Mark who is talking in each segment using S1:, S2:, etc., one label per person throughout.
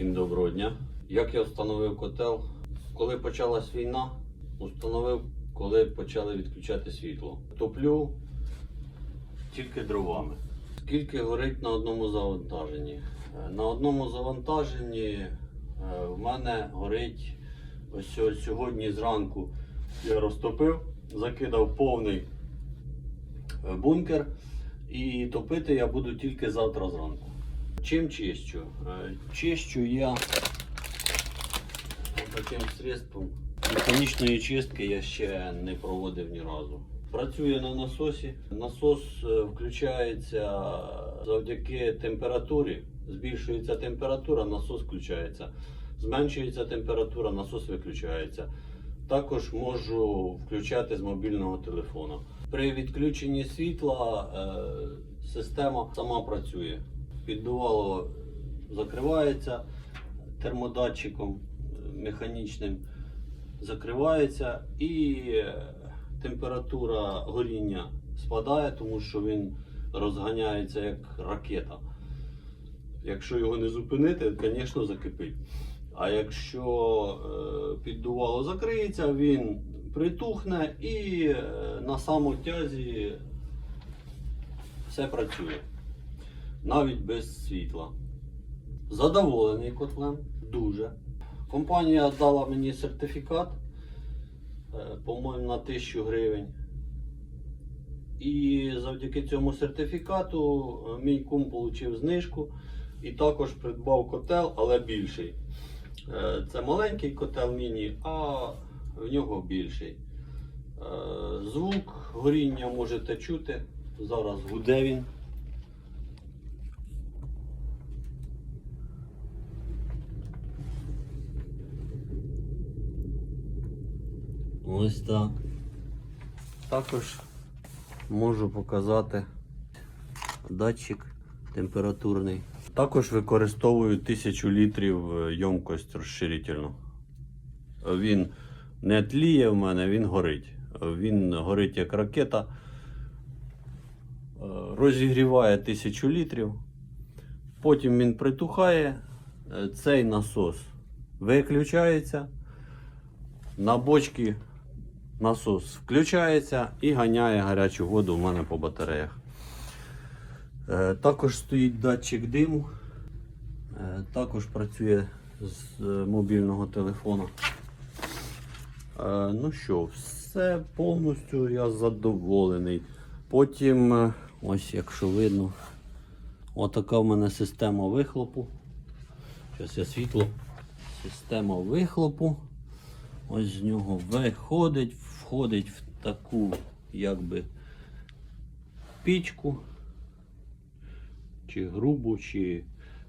S1: Всім доброго дня. Як я встановив котел? Коли почалась війна, установив, коли почали відключати світло. Топлю тільки дровами. Скільки горить на одному завантаженні? Е, На одному завантаженні е, в мене горить ось сьогодні зранку я розтопив, закидав повний е, бункер і топити я буду тільки завтра зранку. Чим чищу? Чищу я таким средством. Механічної чистки я ще не проводив ні разу. Працює на насосі. Насос е, включається завдяки температурі. Збільшується температура, насос включається. Зменшується температура, насос виключається. Також можу включати з мобільного телефону. При відключенні світла е, система сама працює. Піддувало закривається термодатчиком механічним, закривається і е, температура горіння спадає, тому що він розганяється як ракета. Якщо його не зупинити, звісно, закипить. А якщо е, піддувало закриється, він притухне і е, на самотязі все працює. Навіть без світла. Задоволений котлем. Дуже. Компанія дала мені сертифікат, е, по-моєму, на 1000 гривень. І завдяки цьому сертифікату е, мій кум отримав знижку і також придбав котел, але більший. Е, Це маленький котел міні, а в нього більший. Звук горіння можете чути. Зараз гуде він. Ось так. Також можу показати датчик температурний. Також використовую 1000 літрів е, ємкость розширительну. Він не тліє в мене, він горить. Він горить як ракета. Е, Розігріває 1000 літрів. Потім він притухає. Е, Цей насос виключається. На бочці насос включається і ганяє гарячу воду у мене по батареях. Е, Також стоїть датчик диму. Е, Також працює з е, мобільного телефону. Е, Ну що, все повністю я задоволений. Потім, ось якщо видно, отака в мене система вихлопу. Зараз я світло. Система вихлопу. Ось з нього виходить, входить в таку якби пічку, чи грубу, чи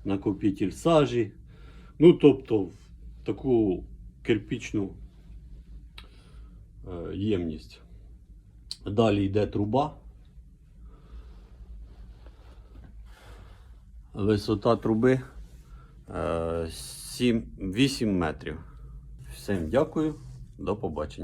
S1: накопитель сажі. Ну, тобто в таку кирпічну е, ємність. Далі йде труба. Висота труби е, 7, 8 метрів. Всім дякую, до побачення.